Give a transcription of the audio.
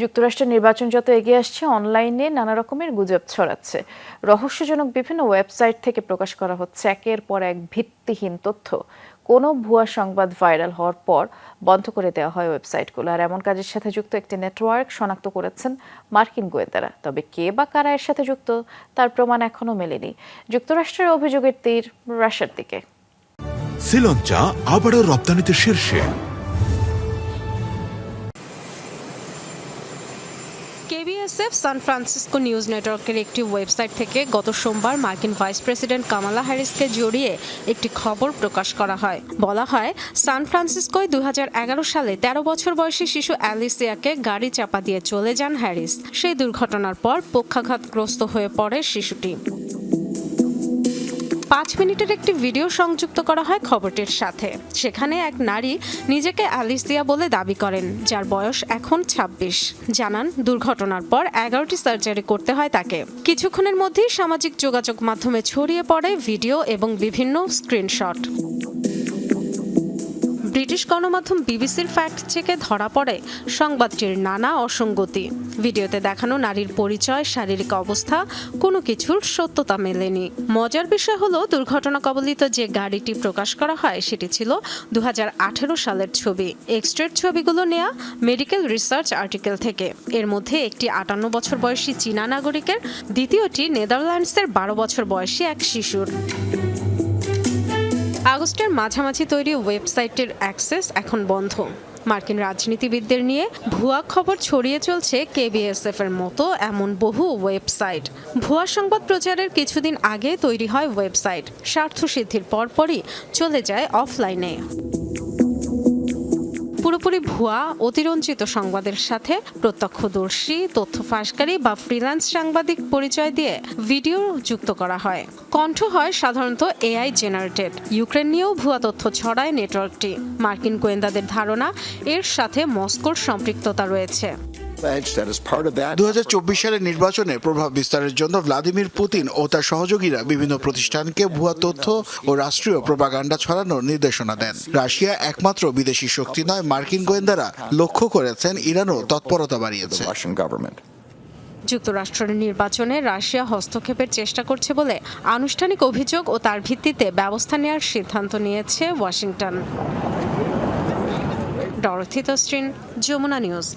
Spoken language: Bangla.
যুক্তরাষ্ট্রের নির্বাচন যত এগিয়ে আসছে, অনলাইনে নানা রকমের গুজব ছড়াচ্ছে। রহস্যজনক বিভিন্ন ওয়েবসাইট থেকে প্রকাশ করা হচ্ছে একের পর এক ভিত্তিহীন তথ্য। কোনো ভুয়া সংবাদ ভাইরাল হওয়ার পর বন্ধ করে দেওয়া হয় ওয়েবসাইটগুলো। আর এমন কাজের সাথে যুক্ত একটি নেটওয়ার্ক শনাক্ত করেছেন মার্কিন গোয়েন্দারা। তবে কে বা কারা এর সাথে যুক্ত, তার প্রমাণ এখনও মেলেনি যুক্তরাষ্ট্রের অভিযোগের তীর রাশিয়ার দিকে। শ্রীলঞ্চা আবারও রপ্তানিতে শীর্ষে। কেবিএসএফ সান ফ্রান্সিসকো নিউজ নেটওয়ার্কের একটি ওয়েবসাইট থেকে গত সোমবার মার্কিন ভাইস প্রেসিডেন্ট কামালা হ্যারিসকে জড়িয়ে একটি খবর প্রকাশ করা হয়। বলা হয়, সান ফ্রান্সিসকোয় দু হাজার এগারো সালে ১৩ বছর বয়সী শিশু অ্যালিসিয়াকে গাড়ি চাপা দিয়ে চলে যান হ্যারিস। সেই দুর্ঘটনার পর পক্ষাঘাতগ্রস্ত হয়ে পড়ে শিশুটি। পাঁচ মিনিটের একটি ভিডিও সংযুক্ত করা হয় খবরটির সাথে। সেখানে এক নারী নিজেকে অ্যালিসিয়া বলে দাবি করেন, যার বয়স এখন ২৬ জানান, দুর্ঘটনার পর এগারোটি সার্জারি করতে হয় তাকে। কিছুক্ষণের মধ্যেই সামাজিক যোগাযোগ মাধ্যমে ছড়িয়ে পড়ে ভিডিও এবং বিভিন্ন স্ক্রিনশট। ব্রিটিশ গণমাধ্যম বিবিসির ফ্যাক্ট চেকে ধরা পড়ে সংবাদটির নানা অসঙ্গতি। ভিডিওতে দেখানো নারীর পরিচয়, শারীরিক অবস্থা, কোনো কিছুর সত্যতা মেলেনি। মজার বিষয় হলো দুর্ঘটনা কবলিত যে গাড়িটি প্রকাশ করা হয়, সেটি ছিল দু হাজার আঠেরো সালের ছবি। এক্সট্রের ছবিগুলো নেয়া মেডিকেল রিসার্চ আর্টিকেল থেকে। এর মধ্যে একটি আটান্ন বছর বয়সী চীনা নাগরিকের, দ্বিতীয়টি নেদারল্যান্ডসের বারো বছর বয়সী এক শিশুর। আগস্টের মাঝামাঝি তৈরি ওয়েবসাইটের অ্যাক্সেস এখন বন্ধ। মার্কিন রাজনীতিবিদদের নিয়ে ভুয়া খবর ছড়িয়ে চলছে কেবিএসএফ এর মতো এমন বহু ওয়েবসাইট। ভুয়া সংবাদ প্রচারের কিছুদিন আগে তৈরি হয় ওয়েবসাইট। স্বার্থসিদ্ধির পরপরই চলে যায় অফলাইনে। পুরোপুরি ভুয়া, অতিরঞ্জিত সংবাদের সাথে প্রত্যক্ষদর্শী, তথ্য ফাঁসকারী বা ফ্রিল্যান্স সাংবাদিক পরিচয় দিয়ে ভিডিও যুক্ত করা হয়। কণ্ঠ হয় সাধারণত এআই জেনারেটেড ইউক্রেন নিয়েও ভুয়া তথ্য ছড়ায় নেটওয়ার্কটি। মার্কিন গোয়েন্দাদের ধারণা, এর সাথে মস্কোর সম্পৃক্ততা রয়েছে। দু সালের নির্বাচনে প্রভাব বিস্তারের জন্য ভ্লাদিমির পুতিন ও তার সহযোগীরা বিভিন্ন প্রতিষ্ঠানকে ভুয়া তথ্য ও রাষ্ট্রীয় প্রোপাগান্ডা ছড়ানোর নির্দেশনা দেন। রাশিয়া একমাত্র বিদেশি শক্তি নয় মার্কিন গোয়েন্দারা লক্ষ্য করেছেন ইরানও তৎপরতা বাড়িয়েছে। যুক্তরাষ্ট্রের নির্বাচনে রাশিয়া হস্তক্ষেপের চেষ্টা করছে বলে আনুষ্ঠানিক অভিযোগ ও তার ভিত্তিতে ব্যবস্থা নেওয়ার সিদ্ধান্ত নিয়েছে Washington. Dorothy Tasrin Jamuna news.